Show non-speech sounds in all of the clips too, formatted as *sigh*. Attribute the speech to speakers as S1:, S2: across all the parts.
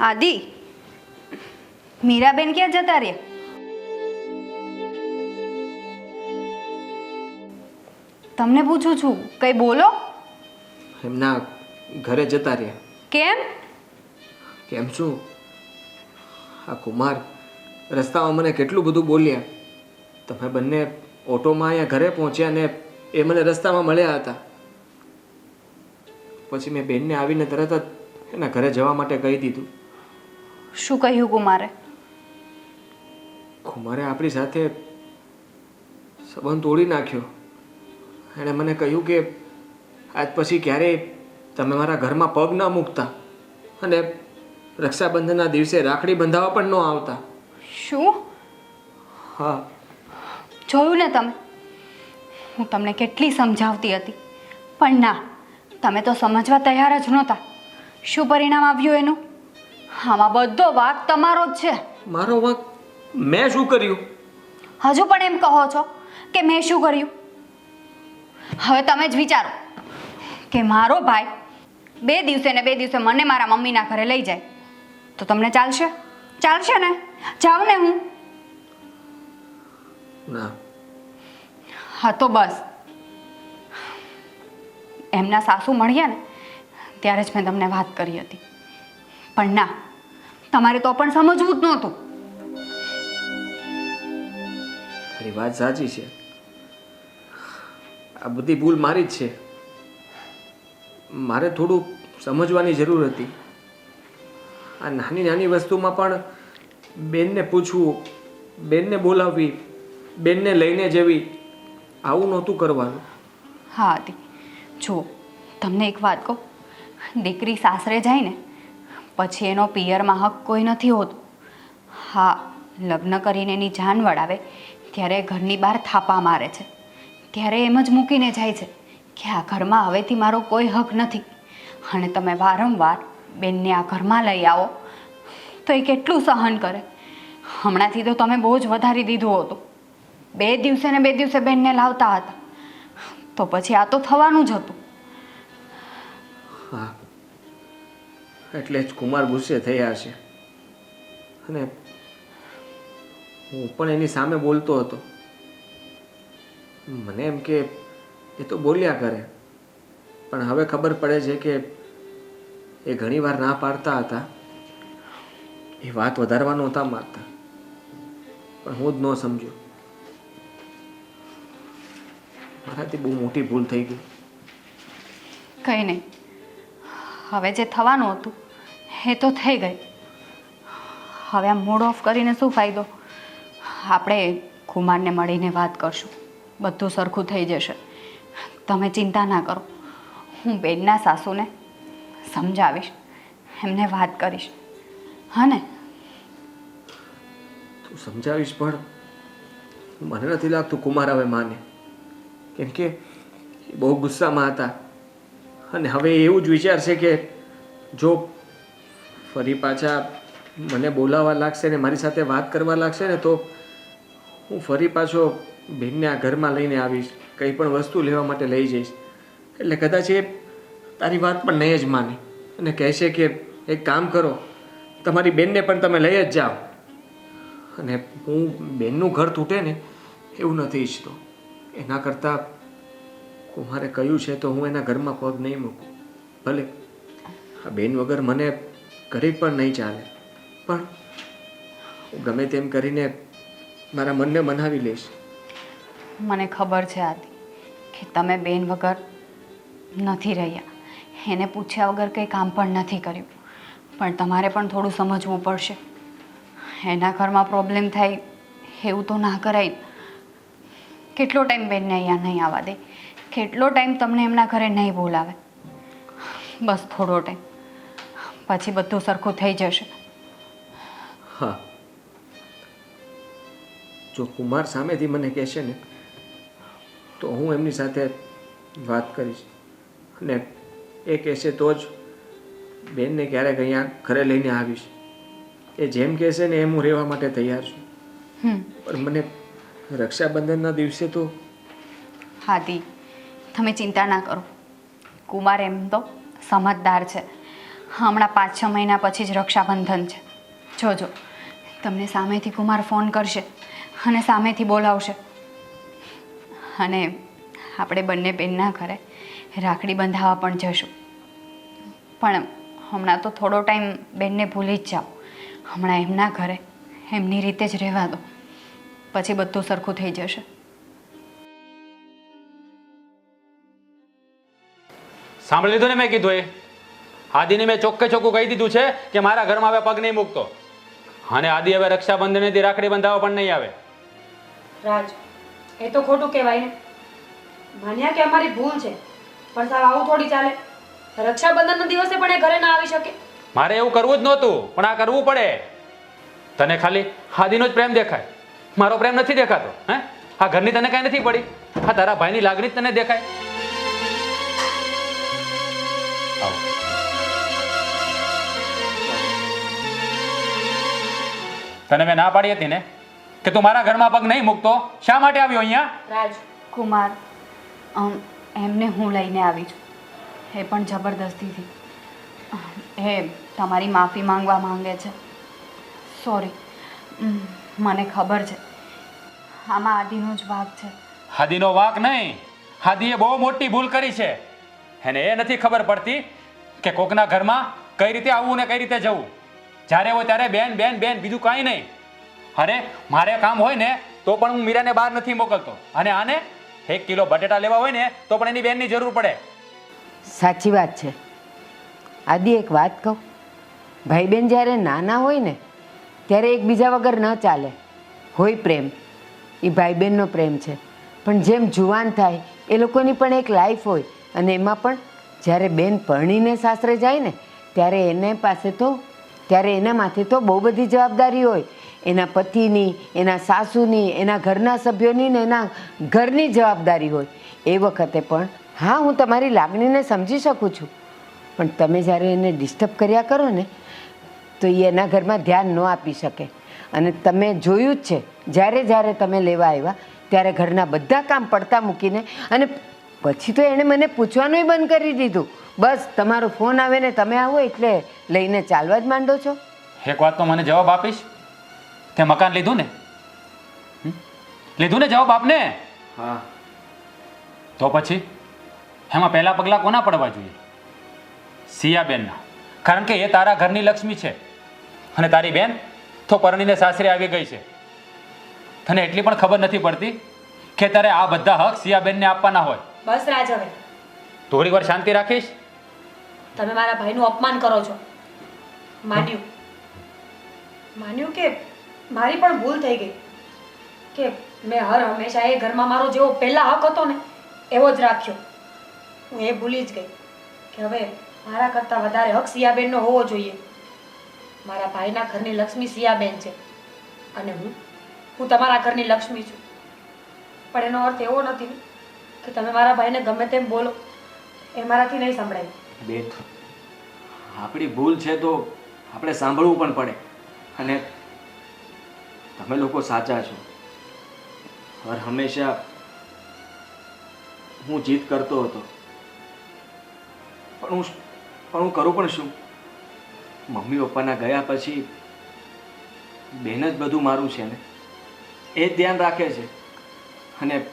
S1: આદિ મીરાબેન ક્યાં જતા રહ્યા? તમને પૂછું છું કંઈ બોલો?
S2: એમના ઘરે જતા રહ્યા.
S1: કેમ?
S2: કેમ શું? આ કુમાર રસ્તામાં મને કેટલું બધું બોલ્યા. તમે બંને ઓટોમાં અહીંયા ઘરે પહોંચ્યા ને એ મને રસ્તામાં મળ્યા હતા. પછી મેં બેનને આવીને તરત જ એના ઘરે જવા માટે કહી દીધું.
S1: શું કહ્યું કુમારે?
S2: કુમારે આપણી સાથે સંબંધ તોડી નાખ્યો. એણે મને કહ્યું કે આજ પછી ક્યારેય તમે મારા ઘરમાં પગ ન મૂકતા અને રક્ષાબંધનના દિવસે રાખડી બંધાવવા પણ ન આવતા.
S1: શું?
S2: હા.
S1: જોયું ને તમે? હું તમને કેટલી સમજાવતી હતી. પણ ના તમે તો સમજવા તૈયાર જ નહોતા. શું પરિણામ આવ્યું એનું? આમાં બધો વાક તમારો જ છે.
S2: મારો વાક મેં શું કર્યું?
S1: હજુ પણ એમ કહો છો કે મેં શું કર્યું? હવે તમે જ વિચારો કે મારો ભાઈ બે દિવસે ને બે દિવસે મને મારા મમ્મીના ઘરે લઈ જાય. તો તમને ચાલશે? ચાલશે ને? જાઉં ને હું?
S2: ના.
S1: હા તો બસ. એમના સાસુ મળ્યા ને ત્યારે જ મેં તમને વાત કરી હતી. પણ ના તમારે તો પણ સમજવું જ નહોતું.
S2: તારી વાત સાચી છે. આ બધી ભૂલ મારી જ છે. મારે થોડું સમજવાની જરૂર હતી. આ નાની નાની વસ્તુમાં પણ બેનને પૂછવું બેનને બોલાવવી બેનને લઈને જવી આવું નહોતું કરવાનું.
S1: હા દી જો તમને એક વાત કહું. દીકરી સાસરે જાય ને પછી એનો પિયરમાં હક કોઈ નથી હોતો. હા, લગ્ન કરીને એની જાન વળાવે, ત્યારે ઘરની બહાર થાપા મારે છે. ત્યારે એમ જ મૂકીને જાય છે કે આ ઘરમાં હવેથી મારો કોઈ હક નથી. અને તમે વારંવાર બેનને આ ઘરમાં લઈ આવો, તો એ કેટલું સહન કરે. હમણાંથી તો તમે બહુ જ વધારી દીધું હતું. બે દિવસે ને બે દિવસે બેનને લાવતા હતા. તો પછી આ તો થવાનું જ હતું.
S2: હા. એટલે જ કુમાર ગુસ્સે થયા છે અને હું પણ એની સામે બોલતો હતો. મને એમ કે એ તો બોલ્યા કરે. પણ હવે ખબર પડે છે કે એ ઘણીવાર ના પાડતા હતા. એ વાત વધારવા નહોતા માગતા પણ હું જ ન સમજ્યો. મારાથી બહુ મોટી ભૂલ થઈ ગઈ.
S1: કંઈ નહીં. હવે જે થવાનું હતું, એ તો થઈ ગઈ હવે આ મૂડ ઓફ કરીને શું ફાયદો? આપણે કુમારને મળીને વાત કરશું. બધું સરખું થઈ જશે. તમે ચિંતા ના કરો. હું બેનના સાસુને સમજાવીશ. એમને વાત કરીશ. હા ને
S2: તું સમજાવીશ પણ મને નથી લાગતું કુમાર હવે માને. કેમ કે બહુ ગુસ્સામાં હતા. અને હવે એવું જ વિચારશે કે જો ફરી પાછા મને બોલાવવા લાગશે ને મારી સાથે વાત કરવા લાગશે ને તો હું ફરી પાછો બેનને આ ઘરમાં લઈને આવીશ, કંઈ પણ વસ્તુ લેવા માટે લઈ જઈશ. એટલે કદાચ એ તારી વાત પણ નહીં જ માને અને કહેશે કે એક કામ કરો, તમારી બેનને પણ તમે લઈ જ જાઓ. અને હું બેનનું ઘર તૂટે ને એવું નથી ઈચ્છતો. એના કરતાં કુમારે કહ્યું છે તો હું એના ઘરમાં પગ નહીં મૂકું. ભલે, આ બેન વગર મને ઘરે પણ નહીં ચાલે. પણ હું ગમે તેમ કરીને મારા મનને મનાવી લઈશ.
S1: મને ખબર છે આદિ, કે તમે બેન વગર નથી રહ્યા. એને પૂછ્યા વગર કંઈ કામ પણ નથી કર્યું. પણ તમારે પણ થોડું સમજવું પડશે. એના ઘરમાં પ્રોબ્લેમ થાય એવું તો ના કરાય. કેટલો ટાઈમ બેનને અહીંયા નહીં આવવા દે. કેટલો ટાઈમ તમને એમના ઘરે નહીં બોલાવે? બસ થોડો ટાઈમ. પછી બધું સરખું થઈ જશે.
S2: હા. જો કુમાર સામેથી મને કહેશે ને તો હું એમની સાથે વાત કરીશ. અને એ કહેશે તો જ બેનને ક્યારેક અહીંયા ઘરે લઈને આવીશ. એ જેમ કહેશે ને એમ હું રહેવા માટે તૈયાર છું. પણ મને રક્ષાબંધનના દિવસે તો
S1: હાદી તમે ચિંતા ના કરો. કુમાર એમ તો સમજદાર છે. હમણાં પાંચ છ મહિના પછી જ રક્ષાબંધન છે. જોજો, તમને સામેથી કુમાર ફોન કરશે અને સામેથી બોલાવશે. અને આપણે બંને બેનના ઘરે રાખડી બંધાવવા પણ જશું. પણ હમણાં તો થોડો ટાઈમ બેનને ભૂલી જ જાઓ. હમણાં એમના ઘરે એમની રીતે જ રહેવા દો. પછી બધું સરખું થઈ જશે.
S3: સાંભળી લીધું ને મેં કીધું એ? આદિને મેં ચોખ્ખે ચોખ્ખું કહી દીધું છે કે મારા ઘરમાં હવે પગ નહીં મૂકતો. અને આદિ હવે રક્ષાબંધનેથી રાખડી બંધાવવા પણ નહીં આવે.
S4: રાજ એ તો ખોટું કહેવાય ને. માન્યા કે અમારી ભૂલ છે પણ સાવ આવું થોડી ચાલે. રક્ષાબંધનના દિવસે પણ એ ઘરે ના આવી શકે.
S3: મારે એવું કરવું જ નહોતું પણ આ કરવું પડે. તને ખાલી આદિનો જ પ્રેમ દેખાય. મારો પ્રેમ નથી દેખાતો હે? આ ઘરની તને કાંઈ નથી પડી. આ તારા ભાઈની લાગણી જ તને દેખાય. આવો. તને મેં ના પાડી હતી ને? કે તું મારા ઘરમાં પગ નહીં મૂકતો? શા માટે આવ્યો અહીંયા?
S4: રાજ
S1: કુમાર અમ, એમને હું લઈને આવી છું. એ પણ જબરદસ્તીથી એ તમારી માફી માંગવા માંગે છે. સોરી મને ખબર છે. આમાં આદિનો જ વાક છે.
S3: હાદીનો વાક નહીં. હાદીએ બહુ મોટી ભૂલ કરી છે. એને એ નથી ખબર પડતી કે કોકના ઘરમાં કઈ રીતે આવવું ને કઈ રીતે જવું. જ્યારે હોય ત્યારે બેન બેન બેન, બીજું કાંઈ નહીં. અરે, મારે કામ હોય ને, તો પણ હું મીરાને બહાર નથી મોકલતો. અને આને એક કિલો બટેટા લેવા હોય ને, તો પણ એની બેનની જરૂર પડે.
S5: સાચી વાત છે. આદિ, એક વાત કહું. ભાઈ બહેન જ્યારે નાના હોય ને, ત્યારે એકબીજા વગર ન ચાલે. હોય પ્રેમ. એ ભાઈ બહેનનો પ્રેમ છે. પણ જેમ જુવાન થાય, એ લોકોની પણ એક લાઈફ હોય. અને એમાં પણ જ્યારે બેન પરણીને સાસરે જાય ને, ત્યારે એને પાસે તો, ત્યારે એના માથે તો બહુ બધી જવાબદારી હોય. એના પતિની, એના સાસુની, એના ઘરના સભ્યોની ને એના ઘરની જવાબદારી હોય. એ વખતે પણ, હા, હું તમારી લાગણીને સમજી શકું છું. પણ તમે જ્યારે એને ડિસ્ટર્બ કર્યા કરો ને, તો એ એના ઘરમાં ધ્યાન ન આપી શકે. અને તમે જોયું જ છે, જ્યારે જ્યારે તમે લેવા આવ્યા, ત્યારે ઘરના બધા કામ પડતા મૂકીને અને પછી તો એણે મને પૂછવાનુંય બંધ કરી દીધું. બસ તમારો ફોન આવે ને તમે આવો એટલે લઈને ચાલવા જ માંડો છો.
S3: એક વાત તો મને જવાબ આપીશ. તે મકાન લીધું ને? લીધું ને જવાબ આપને?
S2: હા.
S3: તો પછી? એમાં પહેલા પગલાં કોના પડવા જોઈએ? સિયાબેનના. કારણ કે એ તારા ઘરની લક્ષ્મી છે. અને તારી બેન તો પરણીને સાસરે આવી ગઈ છે. તને એટલી પણ ખબર નથી પડતી કે તારે આ બધા હક સિયાબેનને આપવાના હોય.
S4: બસ રાજ હવે
S3: થોડી વાર શાંતિ રાખીશ?
S4: તમે મારા ભાઈનું અપમાન કરો છો. માન્યું. માન્યું કે મારી પણ ભૂલ થઈ ગઈ. કે મેં હર હંમેશા એ ઘરમાં મારો જેવો પહેલા હક હતો ને એવો જ રાખ્યો. હું એ ભૂલી જ ગઈ કે હવે મારા કરતાં વધારે હક સિયાબેનનો હોવો જોઈએ. મારા ભાઈના ઘરની લક્ષ્મી સિયાબેન છે. અને હું હું તમારા ઘરની લક્ષ્મી છું. પણ એનો અર્થ એવો નથી કે તમે મારા ભાઈને ગમે તેમ બોલો, એ મારાથી નહીં સંભળાય.
S2: બેન, આપણી ભૂલ છે તો આપણે સાંભળવું પણ પડે. અને તમે લોકો સાચા છો. હર હંમેશા હું જીત કરતો હતો. પણ હું પણ હું કરું પણ શું? મમ્મી પપ્પાના ગયા પછી બેન જ બધું મારું છે ને. એ ધ્યાન રાખે છે. અને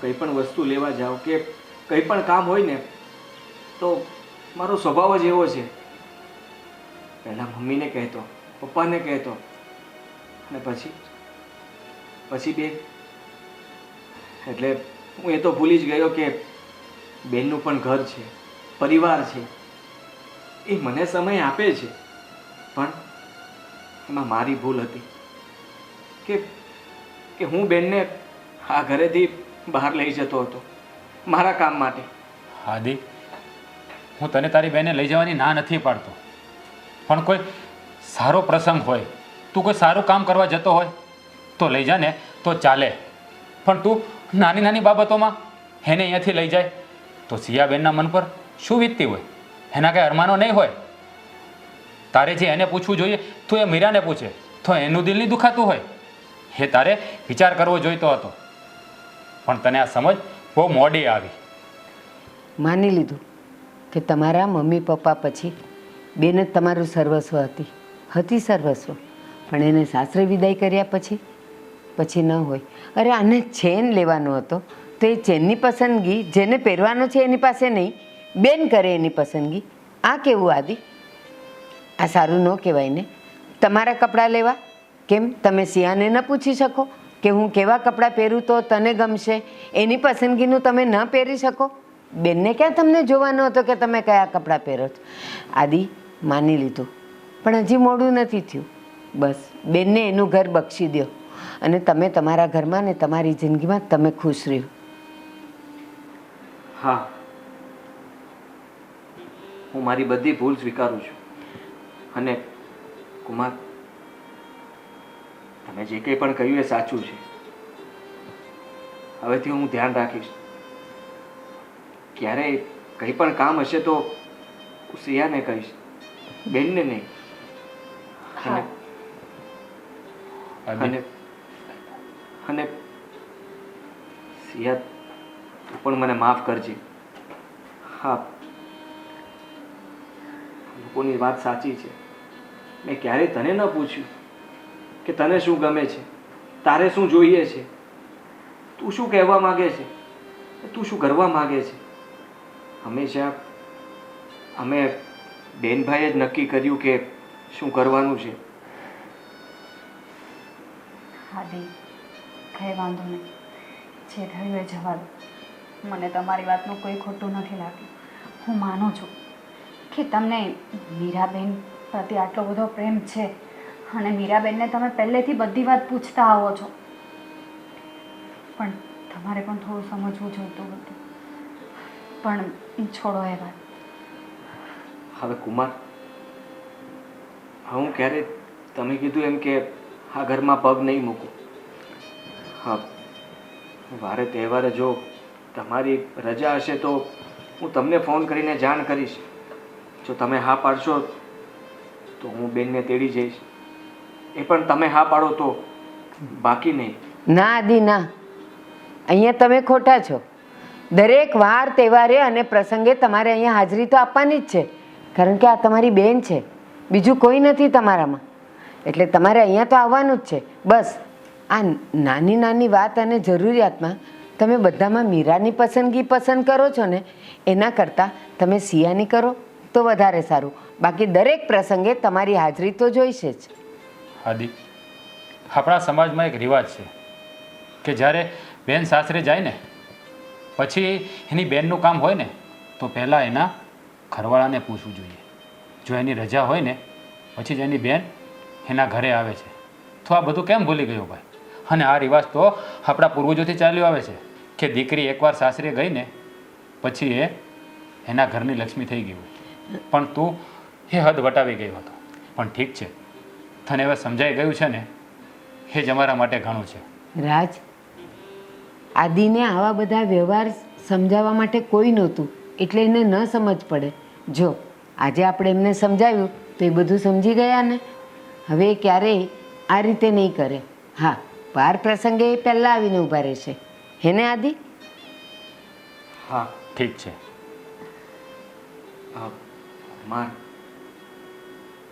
S2: કંઈ પણ વસ્તુ લેવા જાઉં કે કંઈ પણ કામ હોય ને, તો મારો સ્વભાવ જ એવો છે. પહેલાં મમ્મીને કહેતો, પપ્પાને કહેતો, અને પછી પછી બેન. એટલે હું એ તો ભૂલી જ ગયો કે બેનનું પણ ઘર છે, પરિવાર છે. એ મને સમય આપે છે, પણ એમાં મારી ભૂલ હતી. કે કે હું બેનને આ ઘરેથી બહાર લઈ જતો હતો. મારા કામ માટે.
S3: હાદી, હું તને તારી બેને લઈ જવાની ના નથી પાડતો. પણ કોઈ સારો પ્રસંગ હોય, તું કોઈ સારું કામ કરવા જતો હોય, તો લઈ જા ને, તો ચાલે. પણ તું નાની નાની બાબતોમાં એને અહીંયાથી લઈ જાય, તો સિયાબેનના મન પર શું વીતતી હોય? એના કાંઈ અરમાનો નહીં હોય? તારે જે એને પૂછવું જોઈએ, તું એ મીરાને પૂછે. તો એનું દિલ નહીં દુખાતું હોય? એ તારે વિચાર કરવો જોઈતો હતો. પણ તને આ સમજ બહુ મોડી આવી.
S5: માની લીધું કે તમારા મમ્મી પપ્પા પછી બેન જ તમારું સર્વસ્વ હતી. હતી સર્વસ્વ. પણ એને સાસરે વિદાય કર્યા પછી? પછી ન હોય. અરે આને ચેન લેવાનો હતો. તો એ ચેનની પસંદગી જેને પહેરવાનો છે એની પાસે નહીં. બેન કરે એની પસંદગી. આ કેવું આદિ? આ સારું ન કહેવાય ને. તમારા કપડાં લેવા? કેમ? તમે સિયાને ન પૂછી શકો? કે હું કેવા કપડાં પહેરું તો તને ગમશે? એની પસંદગીનું તમે ન પહેરી શકો. બેનને ક્યાં તમને જોવાનો હતો કે તમે કયા કપડાં પહેરો છો? આદિ, માની લીધું. પણ હજી મોડું નથી થયું. બસ, બેનને એનું ઘર બક્ષી દો અને તમે તમારા ઘરમાં ને તમારી જિંદગીમાં તમે ખુશ રહ્યો.
S2: હા. હું મારી બધી ભૂલ સ્વીકારું છું. અને કુમાર તમે જે કંઈ પણ કહ્યું એ સાચું છે. હવેથી હું ધ્યાન રાખીશ. ક્યારેય કંઈ પણ કામ હશે તો હું સિયાને કહીશ બેનને નહીં. અને અને અને સિયા તું પણ મને માફ કરજે. હા. લોકોની વાત સાચી છે. મેં ક્યારેય તને ન પૂછ્યું. કે તને શું ગમે છે? તારે શું જોઈએ છે? તું શું કહેવા માગે છે? તું શું કરવા માગે છે? હંમેશા અમે બેનભાઈએ જ નક્કી કર્યું કે શું કરવાનું છે.
S1: આદિ કંઈ વાંધો નહીં. જે થયું એ જવા મને તમારી વાતનું કોઈ ખોટું નથી લાગ્યું. હું માનું છું કે તમને મીરાબેન પ્રત્યે આટલો બધો પ્રેમ છે. અને મીરાબેનને તમે પહેલેથી બધી વાત પૂછતા આવો છો. પણ તમારે પણ થોડું સમજવું જોઈતું હતું પણ છોડો એ વાત.
S2: હવે કુમાર, હું ક્યારે તમે કીધું એમ કે આ ઘરમાં પગ નહીં મૂકું? હા, વારે તહેવારે જો તમારી રજા હશે તો હું તમને ફોન કરીને જાણ કરીશ. જો તમે હા પાડશો તો હું બેનને તેડી જઈશ. એ પણ તમે હા પાડો તો બાકી નહીં.
S5: ના આદિ ના અહીંયા તમે ખોટા છો. દરેક વાર તહેવારે અને પ્રસંગે તમારે અહીંયા હાજરી તો આપવાની જ છે. કારણ કે આ તમારી બેન છે. બીજું કોઈ નથી તમારામાં. એટલે તમારે અહીંયા તો આવવાનું જ છે. બસ, આ નાની નાની વાત અને જરૂરિયાતમાં તમે બધામાં મીરાની પસંદગી પસંદ કરો છો ને, એના કરતાં તમે સિયાની કરો તો વધારે સારું. બાકી દરેક પ્રસંગે તમારી હાજરી તો જોઈશે જ.
S3: આદિ. આપણા સમાજમાં એક રિવાજ છે કે જ્યારે બેન સાસરે જાય ને, પછી એની બેનનું કામ હોય ને, તો પહેલાં એના ઘરવાળાને પૂછવું જોઈએ. જો એની રજા હોય ને, પછી જ એની બેન એના ઘરે આવે છે. તો આ બધું કેમ ભૂલી ગયો ભાઈ? અને આ રિવાજ તો આપણા પૂર્વજોથી ચાલ્યો આવે છે કે દીકરી એકવાર સાસરે ગઈ ને, પછી એ એના ઘરની લક્ષ્મી થઈ ગઈ હોય. પણ તું એ હદ વટાવી ગયો હતો. પણ ઠીક છે. તને હવે સમજાઈ ગયું છે ને? એ જ અમારા માટે ઘણું છે.
S5: રાજ આદિને આવા બધા વ્યવહાર સમજાવવા માટે કોઈ નહોતું એટલે એને ન સમજ પડે. જો આજે આપણે એમને સમજાવ્યું તો એ બધું સમજી ગયા ને? હવે ક્યારેય આ રીતે નહીં કરે. હા વાર પ્રસંગે એ પહેલાં આવીને ઊભા રહેશે. હેને આદિ?
S2: હા
S3: ઠીક છે.
S2: હા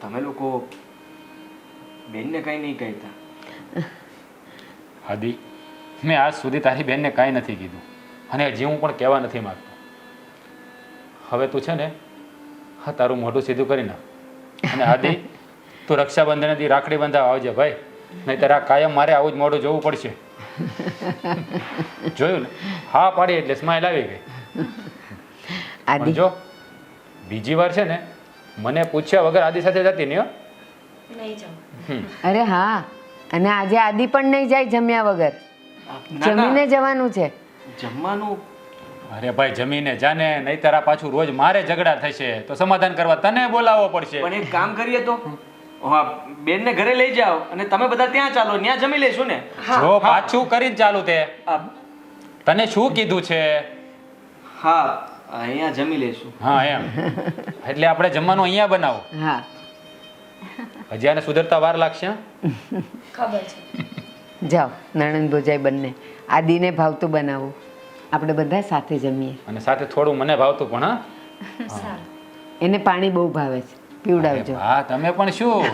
S2: તમે લોકો બેનને કંઈ નહીં કહેતા.
S3: હદી મેં આજ સુધી તારી બેનને કાંઈ નથી કીધું. અને હજી હું પણ કહેવા નથી માગતો. હવે તું છે ને હા તારું મોઢું સીધું કરી નાખ. અને હાદી તું રક્ષાબંધનથી રાખડી બંધાવ આવજે ભાઈ. નહીં તારા કાયમ મારે આવું જ મોઢું જોવું પડશે. જોયું ને? હા પાડી એટલે સ્માઈલ આવી ગઈ. જો બીજી વાર છે ને મને પૂછ્યા વગર આદિ સાથે જતી નહીં હો.
S4: નહીં
S5: અરે હા અને આજે આદિ પણ નહીં જાય જમ્યા વગર.
S2: ના, ના,
S5: જમીને જવાનું છે.
S2: જમવાનું?
S3: અરે ભાઈ જમીને જાને નહીતર આ પાછું રોજ મારે ઝઘડા થશે. તો સમાધાન કરવા તને બોલાવવો પડશે.
S2: પણ એક કામ કરીએ તો. હા બેનને ઘરે લઈ જાઓ અને તમે બધા ત્યાં ચાલો ત્યાં જમી લેશું ને.
S3: જો પાછું કરીને ચાલુ તે. તને શું કીધું છે?
S2: હા અહીંયા જમી લેશું.
S3: હા એમ. એટલે આપણે જમવાનું અહીંયા બનાવો.
S5: હા.
S3: હજી આને સુધરતા વાર લાગશે
S4: ખબર છે.
S5: જાઓ નણંદ ભોજાઈ બંને. આદિને ભાવતું બનાવો. આપણે બધા સાથે જમીએ.
S3: અને સાથે થોડું મને ભાવતું પણ હા? *laughs*
S5: એને પાણી બહુ ભાવે છે. પીવડાવજો.
S3: હા તમે પણ શું? *laughs*